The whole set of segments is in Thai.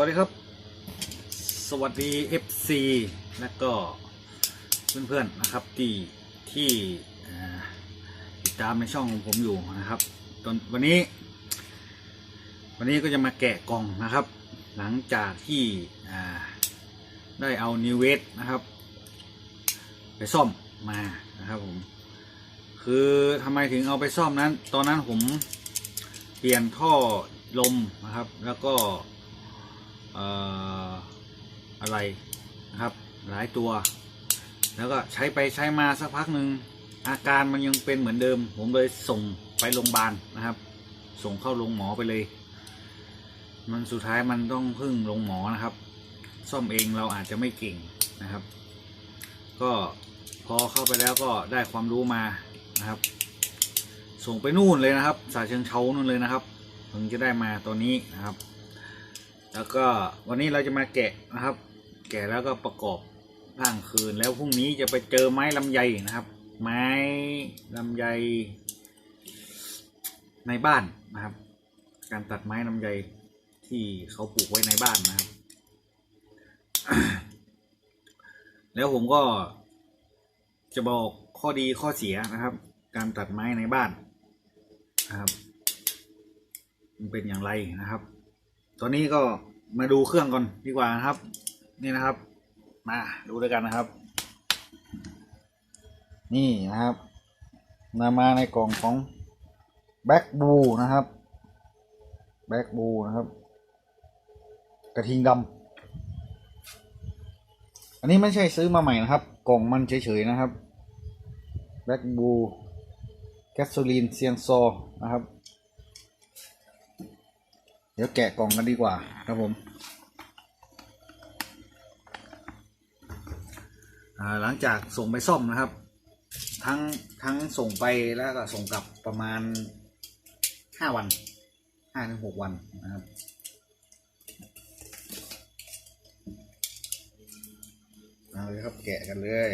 วัสดีครับ สวัสดี FC และก็เพื่อนๆนะครับที่ที่ติดตามในช่องของผมอยู่นะครับตอนวันนี้ วันนี้ก็จะมาแกะกล่องนะครับ หลังจากที่ได้เอานิเวสนะครับ ไปซ่อมมานะครับผมคือทำไมถึงเอาไปซ่อมนั้น ตอนนั้นผมเปลี่ยนท่อลมนะครับ แล้วก็ อะไรนะครับหลายตัว แล้วก็ใช้ไปใช้มาสักพักหนึ่งอาการมันยังเป็นเหมือนเดิม ผมเลยส่งไปโรงพยาบาลนะครับ ส่งเข้าโรงหมอไปเลย มันสุดท้ายมันต้องพึ่งโรงหมอนะครับ ซ่อมเองเราอาจจะไม่เก่งนะครับ ก็พอเข้าไปแล้วก็ได้ความรู้มานะครับ ส่งไปนู่นเลยนะครับสาเชิงเทานู่นเลยนะครับถึงจะได้มาตัวนี้นะครับ แล้วก็วันนี้เราจะมาแกะนะครับ แกะแล้วก็ประกอบร่างคืนแล้วพรุ่งนี้จะไปเจอไม้ลำไยนะครับ ไม้ลำไย ในบ้านนะครับ การตัดไม้ลำไยที่เขาปลูกไว้ในบ้านนะครับ แล้วผมก็จะบอกข้อดีข้อเสียนะครับ การตัดไม้ในบ้านนะครับ มันเป็นอย่างไรนะครับ ตอนนี้ก็มาดูเครื่องก่อนดีกว่านะครับ นี่นะครับ มาดูด้วยกันนะครับ นี่นะครับนำมาในกล่องของแบ็กบูนะครับแบ็กบูนะครับ กระทิงดำอันนี้ไม่ใช่ซื้อมาใหม่นะครับ กล่องมันเฉยๆนะครับแบ็กบูแกสโซลีนเซียนโซนะครับ ดี๋ยวแกะกล่องกันดีกว่าครับผมหลังจากส่งไปซ่อมนะครับ ทั้งทั้งส่งไปแล้วก็ส่งกลับประมาณห้าวันห้าถึงหกวันนะครับเอาเลยครับแกะกันเลย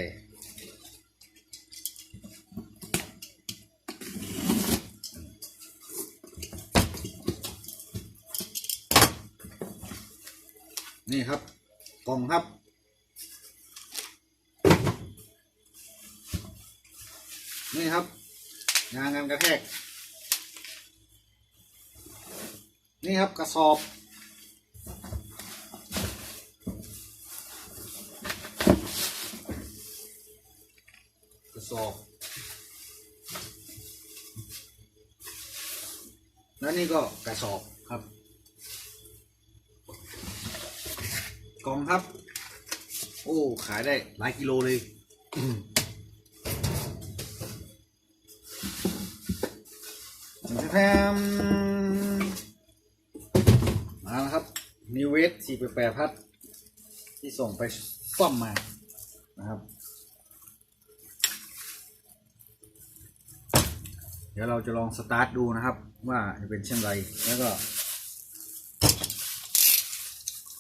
นี่ครับกล่องครับ นี่ครับยางกันกระแทก นี่ครับกระสอบ กระสอบ แล้วนี่ก็กระสอบ กล่องครับ โอ้ ขายได้หลายกิโลเลยแทมมาแล้วครับนิวเวสสี่แปดพัด ที่ส่งไปซ่อมมานะครับ เดี๋ยวเราจะลองสตาร์ทดูนะครับ ว่าจะเป็นเช่นไร แล้วก็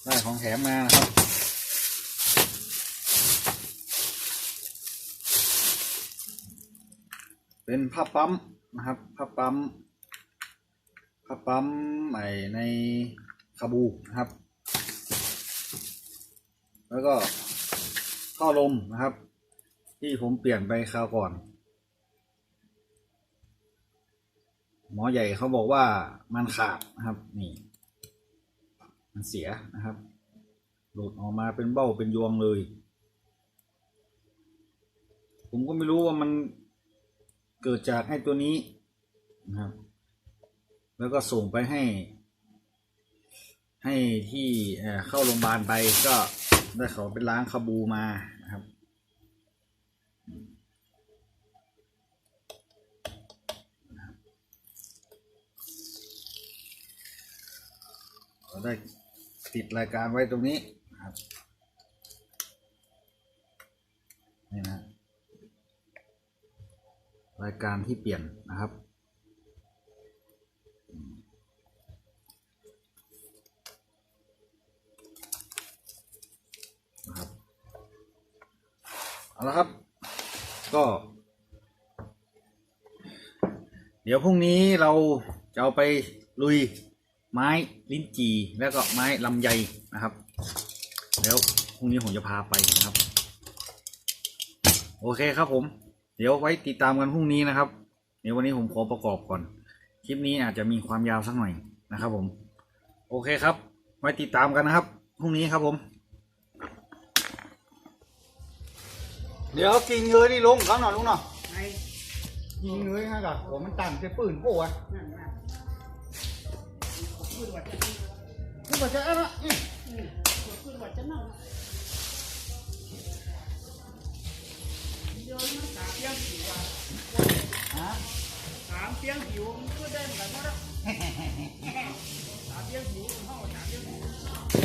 ได้ของแถมมานะครับเป็นผ้าปั๊มนะครับผ้าปั๊มผ้าปั๊มใหม่ในคาบูนะครับ แล้วก็ท่อลมนะครับ ที่ผมเปลี่ยนไปคราวก่อน หมอใหญ่เขาบอกว่ามันขาดนะครับนี่ มันเสียนะครับ หลุดออกมาเป็นเบ้าเป็นยวงเลย ผมก็ไม่รู้ว่ามันเกิดจากให้ตัวนี้นะครับ แล้วก็ส่งไปให้ ให้ที่เเข้าโรงพยาบาลไปก็ได้เขาเป็นล้างคาบูมานะครับเราได้ ติดรายการไว้ตรงนี้นะครับนี่นะรายการที่เปลี่ยนนะครับนะครับเอาละครับ ก็ เดี๋ยวพรุ่งนี้เราจะเอาไปลุย ไม้ลิ้นจีแล้วก็ไม้ลำไยนะครับ แล้วพรุ่งนี้ผมจะพาไปนะครับ โอเคครับผม เดี๋ยวไว้ติดตามกันพรุ่งนี้นะครับ เดี๋ยววันนี้ผมขอประกอบก่อน คลิปนี้อาจจะมีความยาวสักหน่อยนะครับ ผม โอเคครับ ไว้ติดตามกันนะครับพรุ่งนี้ครับผม เดี๋ยวกินเงยนี่ลุงครับหน่อยลุงหน่อยไอ้ยิงเงยฮะกับผมมันตั้งใช้ปืนโป้อะ นั่น น่ะพูดว่าจะนี่ก็จะเอ้ะอืมพูดว่าจะนั่งโยนมันสามเพียงหิวอะฮะสามเพียงหิวมันก็ได้เหมือนกันหมดอะสามเพียงหิวห้องสามเพียงหิว